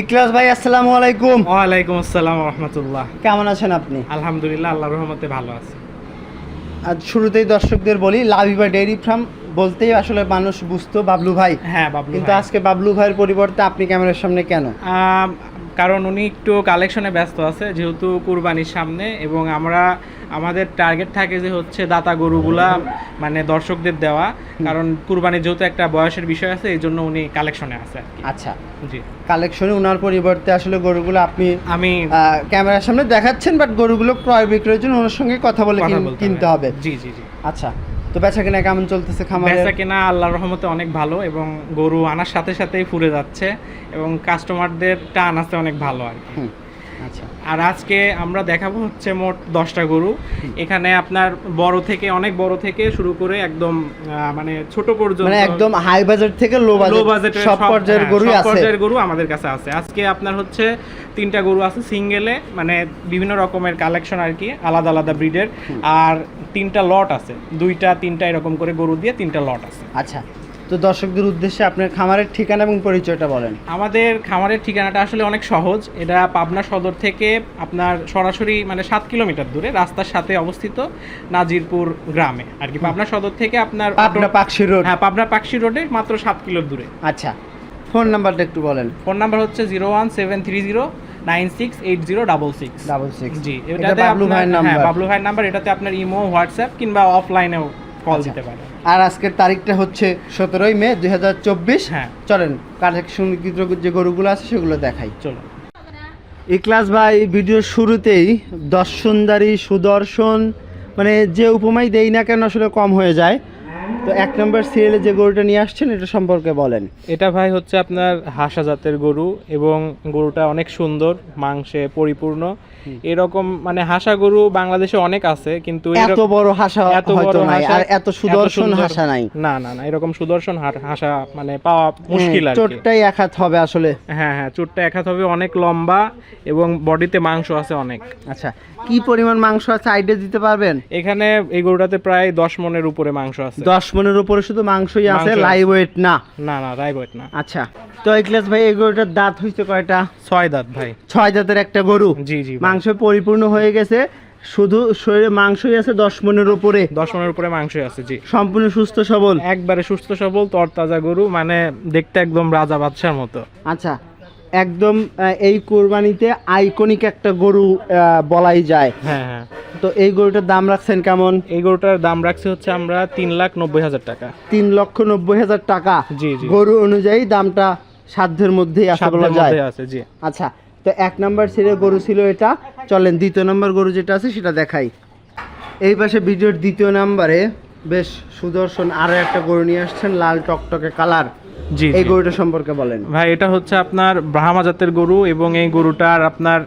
ইকলাস ভাই আসসালামু আলাইকুম। ওয়ালাইকুম আসসালাম রহমতুল্লাহ। কেমন আছেন আপনি? আলহামদুলিল্লাহ আল্লাহর রহমতে ভালো আছে। আজ শুরুতেই দর্শকদের বলি লাভিবা ডেইরি ফার্ম বলতেই আসলে মানুষ বুঝতো বাবলু ভাই। হ্যাঁ বাবলু কিন্তু আজকে বাবলু ভাইয়ের পরিবর্তে আপনি ক্যামেরার সামনে কেন? কারণ উনি একটু কালেকশনে ব্যস্ত আছে যেহেতু কুরবানির সামনে এবং আমরা আমাদের টার্গেট থাকে যে হচ্ছে দাতা গরুগুলা মানে দর্শকদের দেওয়া। কারণ কুরবানির যেহেতু একটা বয়সের বিষয় আছে এই জন্য উনি কালেকশনে আছে আচ্ছা। জি। কালেকশনে ওনার পরিবর্তে আসলে গরুগুলো আপনি আমি ক্যামেরার সামনে দেখাচ্ছেন বাট গরুগুলো ক্রয় বিক্রয়ের জন্য ওনার সঙ্গে কথা বলে কিনতে হবে। জি জি জি। আচ্ছা। তো বেচা কেনা কেমন চলতেছে খামারে বেচা কেনা আল্লাহর রহমতে অনেক ভালো এবং গরু আনার সাথে সাথেই ফুরে যাচ্ছে এবং কাস্টমারদের টান আছে অনেক ভালো আর কি। আচ্ছা। আর আজকে আমরা দেখাবো হচ্ছে মোট দশটা গরু। এখানে আপনার বড় থেকে অনেক বড় থেকে শুরু করে একদম মানে ছোট পর্যন্ত মানে একদম হাই বাজেট থেকে লো লো বাজেট সব পর্যায়ের হ্যাঁ, সব আছে। পর্যায়ের গরু আমাদের কাছে আছে। আজকে আপনার হচ্ছে তিনটা গরু আছে সিঙ্গেলে মানে বিভিন্ন রকমের কালেকশন আর কি আলাদা আলাদা ব্রিডের আর তিনটা লট আছে। দুইটা তিনটা এরকম করে গরু দিয়ে তিনটা লট আছে। আচ্ছা তো দর্শকদের উদ্দেশ্যে আপনার খামারের ঠিকানা এবং পরিচয়টা বলেন। আমাদের খামারের ঠিকানাটা আসলে অনেক সহজ। এটা পাবনা সদর থেকে আপনার সরাসরি মানে সাত কিলোমিটার দূরে রাস্তার সাথে অবস্থিত নাজিরপুর গ্রামে। আর কি পাবনা সদর থেকে আপনার পাবনা পাকশি রোড। হ্যাঁ পাবনা পাকশি রোডে মাত্র সাত কিলো দূরে। আচ্ছা ফোন নাম্বারটা একটু বলেন। ফোন নাম্বার হচ্ছে zero one seven three zero nine six eight zero double six. Double six জি এটা এটাতে বাবলু ভাইয়ের হ্যাঁ, নাম্বার বাবলু ভাইয়ের নাম্বার এটাতে আপনার ইমো হোয়াটসঅ্যাপ কিংবা অফলাইনেও কল আচ্ছা। দিতে পারেন। আর আজকের তারিখটা হচ্ছে সতেরোই মে দুই হাজার চব্বিশ। হ্যাঁ। চলেন কালেকশন যে গরুগুলো আছে সেগুলো দেখাই। চলো ইকলাস ভাই ভিডিওর শুরুতেই দর্শনদারি সুদর্শন মানে যে উপমাই দেই না কেন আসলে কম হয়ে যায়। তো এক নম্বর সিরিয়ালে যে গরুটা নিয়ে আসছেন এটা সম্পর্কে বলেন। এটা ভাই হচ্ছে আপনার হাসা জাতের গরু এবং গরুটা অনেক সুন্দর মাংসে পরিপূর্ণ। এরকম মানে হাসা গরু বাংলাদেশে অনেক আছে কিন্তু এত বড় হাসা এত বড় নাই আর এত সুদর্শন হাসা নাই। না না না এরকম সুদর্শন হাসা মানে পাওয়া মুশকিল আর হ্যাঁ, চোটটাই এক হাত হবে আসলে। হ্যাঁ হ্যাঁ চুটটা এক হাত হবে অনেক লম্বা এবং বডিতে মাংস আছে অনেক। আচ্ছা কি পরিমাণ মাংস আছে আইডিয়া দিতে পারবেন? এখানে এই গরুটাতে প্রায় দশ মনের উপরে মাংস আছে। দশ মনের উপরে শুধু মাংসই আছে লাইভ ওয়েট না? না না লাইভ ওয়েট না। আচ্ছা তো ইকলাস ভাই এই গরুটার দাঁত হইছে কয়টা? ছয় দাঁত ভাই। ছয় দাঁতের একটা গরু? জি জি মাংস পরিপূর্ণ হয়ে গেছে শুধু শরীরে মাংসই আছে দশ মনের উপরে? দশ মনের উপরে মাংসই আছে জি। সম্পূর্ণ সুস্থ সবল? একবারে সুস্থ সবল তরতাজা গরু মানে দেখতে একদম রাজা বাদশার মতো। আচ্ছা একদম এই কোরবানিতে আইকনিক একটা গরু বলাই যায়। হ্যাঁ হ্যাঁ। তো এই গরুটার দাম রাখছেন কেমন? এই গরুটার দাম রাখছি হচ্ছে আমরা তিন লাখ নব্বই হাজার টাকা। তিন লক্ষ নব্বই হাজার টাকা? জি জি। গরু অনুযায়ী দামটা সাধ্যের মধ্যেই আসা বলা সাধ্যের যায়। মধ্যে আছে জি। আচ্ছা তো এক নাম্বার সিরিয়াল গরু ছিল এটা। চলেন দ্বিতীয় নাম্বার গরু যেটা আছে সেটা দেখাই। এই পাশে ভিডিওর দ্বিতীয় নাম্বারে বেশ সুদর্শন আরও একটা গরু নিয়ে আসছেন লাল টকটকে কালার। জি এই গরুটা সম্পর্কে বলেন। ভাই এটা হচ্ছে আপনার ব্রাহ্মা জাতের গরু এবং এই গরুটার আপনার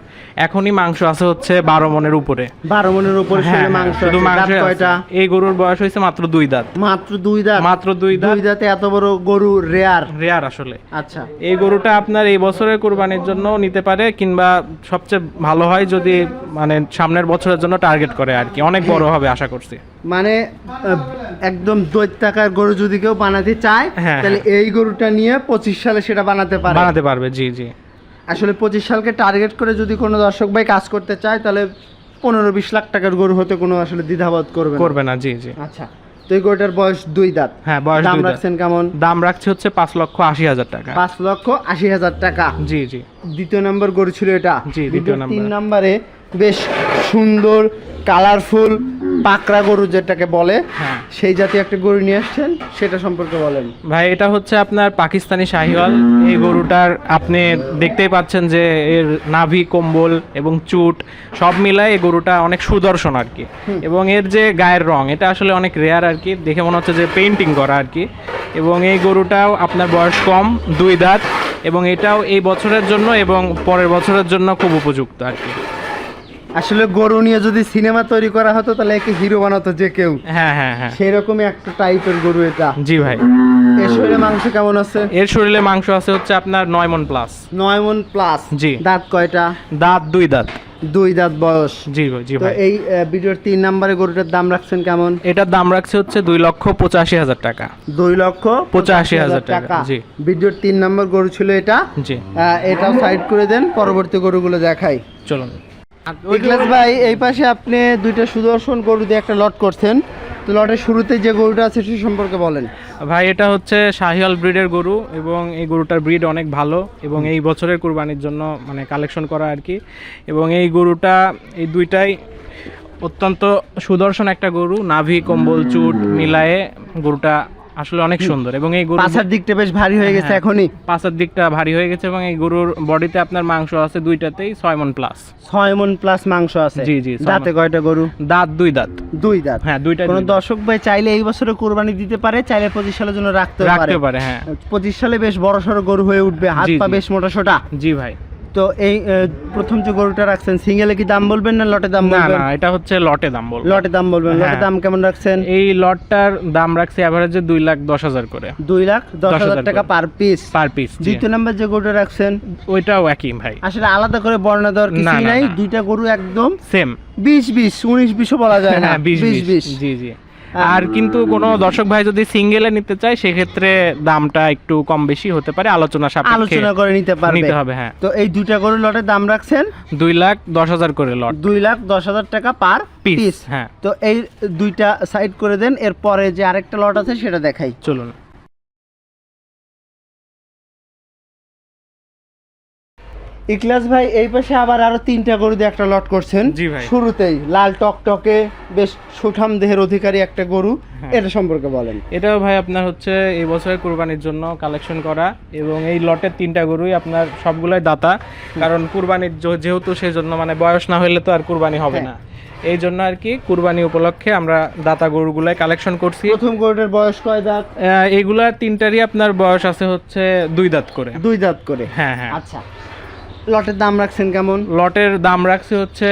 এখনই মাংস আছে হচ্ছে বারো মনের উপরে। বারো মনের উপরে হ্যাঁ, হ্যাঁ, মাংস শুধু মাংস কয়টা? এই গরুর বয়স হয়েছে মাত্র দুই দাঁত। মাত্র দুই দাঁত? মাত্র দুই দাঁত। দুই দাঁতে এত বড় গরু রেয়ার? রেয়ার আসলে। আচ্ছা। এই গরুটা আপনার এই বছরের কোরবানির জন্য নিতে পারে কিংবা সবচেয়ে ভালো হয় যদি মানে সামনের বছরের জন্য টার্গেট করে আর কি। অনেক বড় হবে আশা করছি। মানে একদম দৈত্যাকার গরু যদি কেউ বানাতে চায় হ্যাঁ, তাহলে এই গরুটা নিয়ে পঁচিশ সালে সেটা বানাতে পারে। বানাতে পারবে জি জি। আসলে পঁচিশ সালকে টার্গেট করে যদি কোনো দর্শক ভাই কাজ করতে চায় তাহলে পনেরো বিশ লাখ টাকার গরু হতে কোনো আসলে দ্বিধাবোধ করবে করবে না জি জি। আচ্ছা তো এই গরুটার বয়স দুই দাঁত। হ্যাঁ বয়স দাম রাখছেন কেমন? দাম রাখছে হচ্ছে পাঁচ লক্ষ আশি হাজার টাকা। পাঁচ লক্ষ আশি হাজার টাকা। জি জি। দ্বিতীয় নম্বর গরু ছিল এটা। জি, দ্বিতীয় নাম্বার। তিন নম্বরে বেশ সুন্দর কালারফুল পাকড়া গরু যেটাকে বলে হ্যাঁ। সেই জাতীয় একটা গরু নিয়ে আসছেন সেটা সম্পর্কে বলেন। ভাই এটা হচ্ছে আপনার পাকিস্তানি শাহিওয়াল। এই গরুটার আপনি দেখতেই পাচ্ছেন যে এর নাভি কম্বল এবং চুট সব মিলায় এই গরুটা অনেক সুদর্শন আর কি। এবং এর যে গায়ের রং এটা আসলে অনেক রেয়ার আর কি। দেখে মনে হচ্ছে যে পেন্টিং করা আর কি। এবং এই গরুটাও আপনার বয়স কম দুই দাঁত। এবং এটাও এই বছরের জন্য এবং পরের বছরের জন্য খুব উপযুক্ত আর কি। আসলে গরু নিয়ে যদি সিনেমা তৈরি করা হতো তাহলে একে হিরো বানাতো যে কেউ। হ্যাঁ হ্যাঁ হ্যাঁ। সেই রকমই একটা টাইপের গরু এটা। জি ভাই। এর শরীরে মাংস কেমন আছে? এর শরীরে মাংস আছে হচ্ছে আপনার নয় মন প্লাস নয় মন প্লাস জি। দাঁত কয়টা? দাঁত দুই দাঁত। দুই দাঁত বয়স। জি জি ভাই। এই ভিডিওর তিন নম্বরে গরুটার দাম রাখছেন কেমন? এটার দাম রাখছে হচ্ছে দুই লক্ষ পঁচাশি হাজার টাকা। দুই লক্ষ পঁচাশি হাজার টাকা, জি। ভিডিওর তিন নম্বর গরু ছিল এটা। জি। এটাও সাইড করে দেন পরবর্তী গরুগুলো দেখাই। চলুন। ইকলাস ভাই এই পাশে আপনি দুইটা সুদর্শন গরু দিয়ে একটা লট করছেন। তো লটের শুরুতে যে গরুটা আছে সে সম্পর্কে বলেন। ভাই এটা হচ্ছে শাহিয়াল ব্রিডের গরু এবং এই গরুটার ব্রিড অনেক ভালো এবং এই বছরের কুরবানির জন্য মানে কালেকশন করা আর কি। এবং এই গরুটা এই দুইটাই অত্যন্ত সুদর্শন একটা গরু নাভি কম্বল চুট মিলায়ে গরুটা আসলে অনেক সুন্দর এবং এই গরু পাছার দিকটা বেশ ভারী হয়ে গেছে হ্যাঁ। এখনই। পাশের দিকটা ভারী হয়ে গেছে এবং এই গরুর বডিতে আপনার মাংস আছে দুইটাতেই ছয় মন প্লাস ছয় মন প্লাস মাংস আছে। জি, জি, দাঁতে কয়টা গরু? দাঁত দুই দাঁত। দুই দাঁত। হ্যাঁ দুইটা কোন দর্শক ভাই চাইলে এই বছরে কোরবানি দিতে পারে চাইলে পঁচিশ সালের জন্য রাখতে পারে। রাখতে পারে হ্যাঁ। পঁচিশ সালে বেশ বড় সড়ো গরু হয়ে উঠবে হাত পা বেশ মোটা সোটা জি ভাই। তো এই প্রথম যে গরুটা রাখছেন সিঙ্গেলে কি দাম বলবেন না লটে দাম না বলবেন? না এটা হচ্ছে লটে দাম বলব। লটে দাম বলবেন। লটে হ্যাঁ। দাম কেমন রাখছেন? এই লটটার দাম রাখছে অ্যাভারেজে দুই লাখ দশ হাজার করে। দুই লাখ দশ হাজার টাকা পার পিস পার পিস দ্বিতীয় নাম্বার যে গরুটা রাখছেন ওইটাও একই ভাই। আসলে আলাদা করে বর্ণনা দেওয়ার না, কিছুই নাই। দুইটা গরু একদম সেম বিশ বিশ উনিশ বিশও বলা যায় না। হ্যাঁ বিশ। বিশ। জি জি। আর কিন্তু কোনো দর্শক ভাই যদি সিঙ্গেলে নিতে চায় সেক্ষেত্রে দামটা একটু কম বেশি হতে পারে। আলোচনা সাপেক্ষে আলোচনা করে নিতে পারবে। নিতে হবে হ্যাঁ। তো এই দুইটা করে লটের দাম রাখছেন? দুই লাখ দশ হাজার করে লট। দুই লাখ দশ হাজার টাকা পার পিস পিস হ্যাঁ। তো এই দুইটা সাইড করে দেন এরপরে যে আরেকটা লট আছে সেটা দেখাই। চলুন। ইকলাস ভাই এই পাশে আবার আরও তিনটা গরু দিয়ে একটা লট করছেন। জি ভাই। শুরুতেই লাল টকটকে বেশ সুঠাম দেহের অধিকারী একটা গরু হ্যাঁ। এটা সম্পর্কে বলেন। এটাও ভাই আপনার হচ্ছে এই বছরের কুরবানির জন্য কালেকশন করা এবং এই লটের তিনটা গরুই আপনার সবগুলাই দাতা। কারণ কুরবানির যেহেতু সেই জন্য মানে বয়স না হলে তো আর কুরবানি হবে হ্যাঁ। না। এই জন্য আর কি কুরবানি উপলক্ষে আমরা দাতা গরুগুলাই কালেকশন করছি। প্রথম গরুটার বয়স কয় দাঁত? এইগুলার তিনটারই আপনার বয়স আছে হচ্ছে দুই দাঁত করে। দুই দাঁত করে। হ্যাঁ হ্যাঁ। আচ্ছা। লটের দাম রাখছেন কেমন? লটের দাম রাখছে হচ্ছে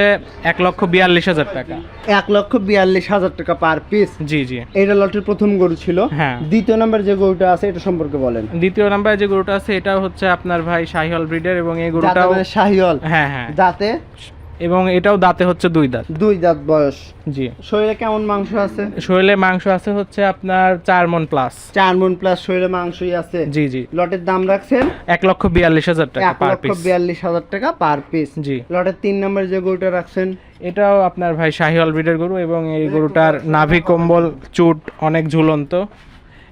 এক লক্ষ বিয়াল্লিশ হাজার টাকা। এক লক্ষ বিয়াল্লিশ হাজার টাকা পার পিস জি জি। এটা লটের প্রথম গরু ছিল। হ্যাঁ। দ্বিতীয় নাম্বার যে গরুটা আছে এটা সম্পর্কে বলেন। দ্বিতীয় নাম্বার যে গরুটা আছে এটা হচ্ছে আপনার ভাই শাহিওয়াল ব্রিডের এবং এই গরুটা শাহিওয়াল। হ্যাঁ হ্যাঁ। দাঁতে এবং এটাও দাঁতে হচ্ছে দুই দাঁত। দুই দাঁত বয়স। জি। শরীরে কেমন মাংস আছে? শরীরে মাংস আছে হচ্ছে আপনার চার মন প্লাস চার মন প্লাস শরীরে মাংসই আছে। জি জি। লটের দাম রাখছেন? এক লক্ষ বিয়াল্লিশ হাজার টাকা এক পার লক্ষ পিস বিয়াল্লিশ হাজার টাকা পার পিস জি। লটের তিন নম্বর যে গরুটা রাখছেন? এটাও আপনার ভাই শাহিওয়াল ব্রিডের গরু এবং এই গরুটার নাভি কম্বল চুট অনেক ঝুলন্ত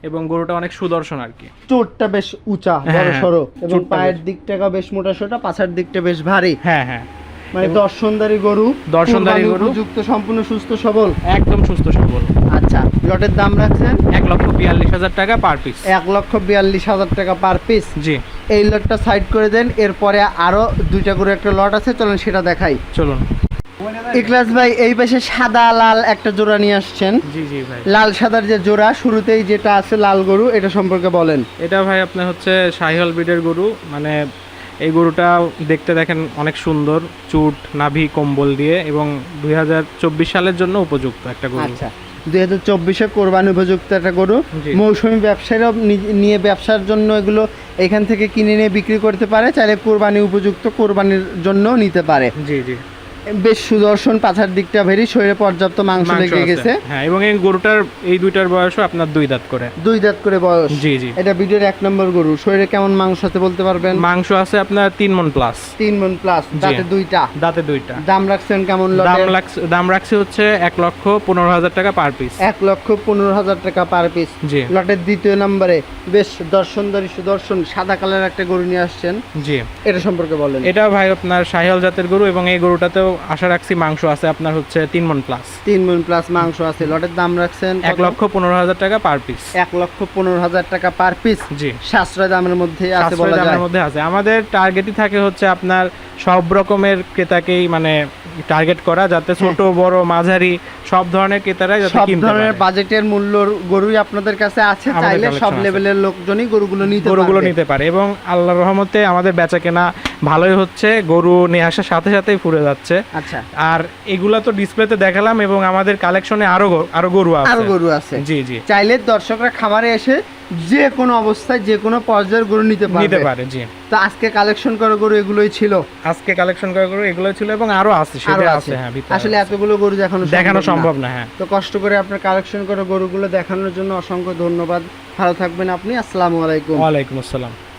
এবং গরুটা অনেক সুদর্শন আর কি। চোটটা বেশ উঁচা বড় হ্যাঁ, সড়ো এবং পায়ের দিকটা বেশ মোটা সোটা পাছার দিকটা বেশ ভারী। হ্যাঁ হ্যাঁ। মানে দর্শনদারি গরু দর্শনদারি গরু। উপযুক্ত সম্পূর্ণ সুস্থ সবল। একদম সুস্থ সবল। আচ্ছা লটের দাম রাখছেন? এক লক্ষ বিয়াল্লিশ হাজার টাকা পার পিস এক লক্ষ বিয়াল্লিশ হাজার টাকা পার পিস জি। এই লটটা সাইড করে দেন এরপরে আরও দুইটা করে একটা লট আছে চলুন সেটা দেখাই। চলুন। ইকলাস ভাই এই পাশে সাদা লাল একটা জোড়া নিয়ে আসছেন। জি জি ভাই। লাল সাদার যে জোড়া শুরুতেই যেটা আছে লাল গরু এটা সম্পর্কে বলেন। এটা ভাই আপনার হচ্ছে শাহিওয়াল ব্রিডের গরু মানে এই গরুটা দেখতে দেখেন অনেক সুন্দর চুট নাভি কম্বল দিয়ে এবং দুই হাজার চব্বিশ সালের জন্য উপযুক্ত একটা গরু। আচ্ছা দুই হাজার চব্বিশে কোরবানি উপযুক্ত একটা গরু। মৌসুমি ব্যবসায়ীরা নিয়ে ব্যবসার জন্য এগুলো এখান থেকে কিনে নিয়ে বিক্রি করতে পারে চাইলে কোরবানি উপযুক্ত কোরবানির জন্য নিতে পারে। জি জি। বেশ সুদর্শন পাছার দিকটা ভেরি শরীরে পর্যাপ্ত মাংস লেগে গেছে। হ্যাঁ এবং এই গরুটার এই দুইটার বয়সও আপনার দুই দাঁত করে। দুই দাঁত করে বয়স। জি জি। এটা ভিডিওর এক নম্বর গরু। শরীরে কেমন মাংস আছে বলতে পারবেন? মাংস আছে আপনার তিন মন প্লাস তিন মন প্লাস দাঁতে দুইটা। দাঁতে দুইটা। দাম রাখছেন কেমন দাম লাগছে দাম রাখছে হচ্ছে এক লক্ষ পনেরো হাজার টাকা পার পিস এক লক্ষ পনেরো হাজার টাকা পার পিস জি। লটের দ্বিতীয় নম্বরে বেশ দর্শনদারি সুদর্শন সাদা কালার একটা গরু নিয়ে আসছেন। জি। এটা সম্পর্কে বলেন। এটা ভাই আপনার শাহিওয়াল জাতের গরু এবং এই গরুটাতেও আশা রাখছি মাংস আছে আপনার হচ্ছে তিন মন প্লাস তিন মন প্লাস মাংস আছে। লটের দাম রাখছেন এক লক্ষ পনেরো হাজার টাকা পার পিস এক লক্ষ পনেরো হাজার টাকা পার পিস জি। সাশ্রয় দামের মধ্যে আছে বলা যায়। দামের মধ্যে আছে। আমাদের টার্গেটই থাকে হচ্ছে আপনার সব রকমের ক্রেতাকেই মানে টার্গেট করা যাতে ছোট বড় মাঝারি সব ধরনের ক্রেতারাই যাতে হ্যাঁ। সব ধরনের বাজেটের মূল্যর গরুই আপনাদের কাছে আছে চাইলে সব লেভেলের লোকজনই গরুগুলো নিতে গরুগুলো। নিতে পারে এবং আল্লাহর রহমতে আমাদের বেচা কেনা ভালোই হচ্ছে। গরু নিয়ে আসার সাথে সাথেই ফুরে যাচ্ছে। আচ্ছা। আর এগুলা তো ডিসপ্লেতে দেখালাম এবং আমাদের কালেকশনে আরও আরও গরু আছে। আরও গরু আছে। জি জি। চাইলে দর্শকরা খামারে এসে যে কোনো অবস্থায় যে কোনো পর্যায়ের গরু নিতে নিতে পারে জি। তো আজকে কালেকশন করা গরু এগুলোই ছিল। আজকে কালেকশন করা গরু এগুলো ছিল এবং আরও আছে সেটা আছে হ্যাঁ আসলে। এতগুলো গরু দেখানো দেখানো সম্ভব না। হ্যাঁ। তো কষ্ট করে আপনার কালেকশন করা গরুগুলো দেখানোর জন্য অসংখ্য ধন্যবাদ। ভালো থাকবেন আপনি আসসালামু আলাইকুম। ওয়ালাইকুম আসসালাম।